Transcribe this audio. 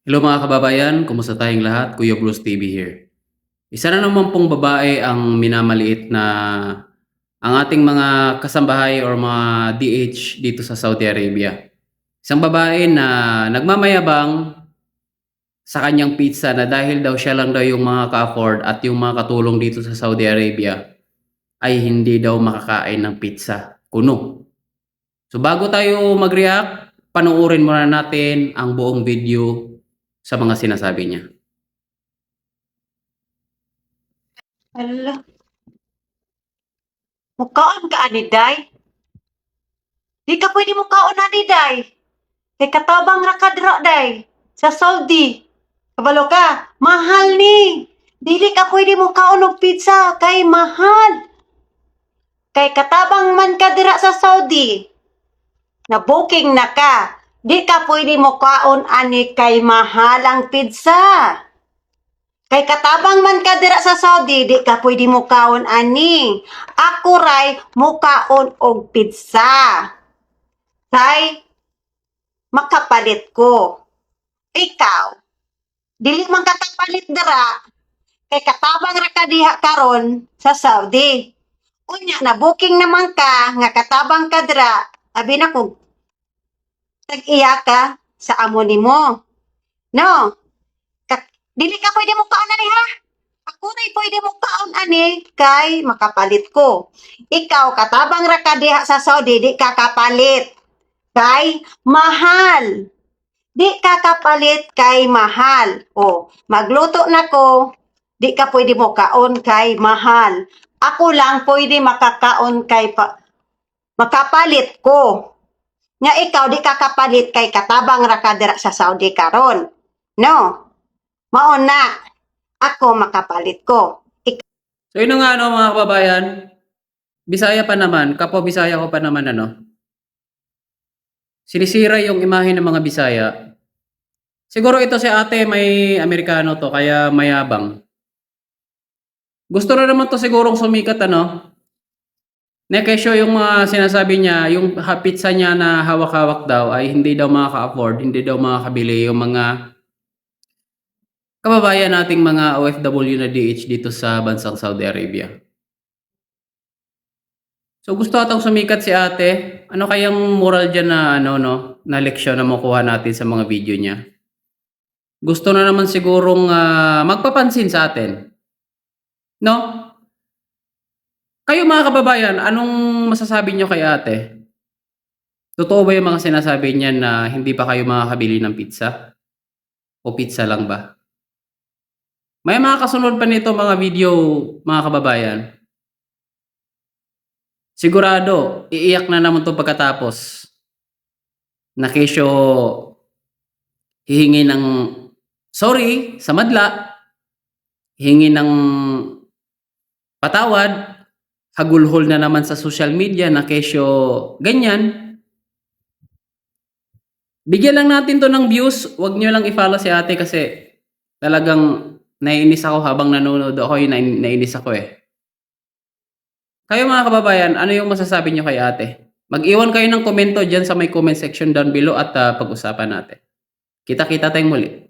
Hello mga kababayan, kumusta tayong lahat? Kuya Bruce TV here. Isa na naman pong babae ang minamaliit na ang ating mga kasambahay or mga DH dito sa Saudi Arabia. Isang babae na nagmamayabang sa kanyang pizza na dahil daw siya lang daw yung mga ka-afford at yung mga katulong dito sa Saudi Arabia ay hindi daw makakain ng pizza kuno. So bago tayo mag-react, panuorin muna natin ang buong video sa mga sinasabi niya. Ala. Mukaon ka ani day? Di ka pwede mukaon ani day. Kay katabang ra ka dira day sa Saudi. Kabalo ka, mahal ni. Dili ka pwede mukaon og pizza kay mahal. Kay katabang man ka dira sa Saudi. Na booking na ka. Di ka pwede mukaon ani kay mahal ang pizza. Kay katabang man ka dira sa Saudi, di ka pwede mo kaon ani. Ako ray mo kaon og pizza. Kay makapalit ko. Ikaw, dili man ka kapalit dira. Kay katabang ra ka diha karon sa Saudi. Unya na booking naman ka nga katabang ka dira. Abi na ko tag-iya ka sa amo nimo. No, Dili ka pwede mo kaon ani ha. Ako rin pwede mo kaon ani kay makapalit ko. Ikaw katabang ra ka diha sa Saudi di ka kapalit. Kay mahal. Di ka kapalit kay mahal. O, magluto na ko. Di ka pwede mo kaon kay mahal. Ako lang pwede makakaon kay pa, makapalit ko. Nga ikaw di ka kapalit kay katabang ra ka dira sa Saudi karon. No. Mao na, ako makapalit ko. So yun nga ano mga kababayan, Bisaya pa naman, kapwa Bisaya ko pa naman ano, sinisira yung imahe ng mga Bisaya. Siguro ito si ate may Amerikano to, kaya mayabang. Gusto na naman to sigurong sumikat ano. Na kesyo yung mga sinasabi niya, yung pizza niya na hawak-hawak daw ay hindi daw makaka-afford, hindi daw makakabili yung mga kababayan nating mga OFW na DH dito sa bansang Saudi Arabia. So gusto atang sumikat si ate. Ano kayang moral dyan na ano no, na leksyon na makuha natin sa mga video niya? Gusto na naman sigurong ah, magpapansin sa atin. No? Kayo mga kababayan, anong masasabi nyo kay ate? Totoo ba yung mga sinasabi niya na hindi pa kayo makakabili ng pizza? O pizza lang ba? May mga kasunod pa nito mga video, mga kababayan. Sigurado, iiyak na naman to pagkatapos. Na kesyo hihingi ng sorry sa madla, hihingi ng patawad, hagulhol na naman sa social media na kesyo ganyan. Bigyan lang natin to ng views, wag nyo lang i-follow si ate kasi talagang naiinis ako habang nanonood ako, yung nai- naiinis ako eh. Kayo mga kababayan, ano yung masasabi nyo kay ate? Mag-iwan kayo ng komento dyan sa may comment section down below at ah, pag-usapan natin. Kita-kita tayong muli.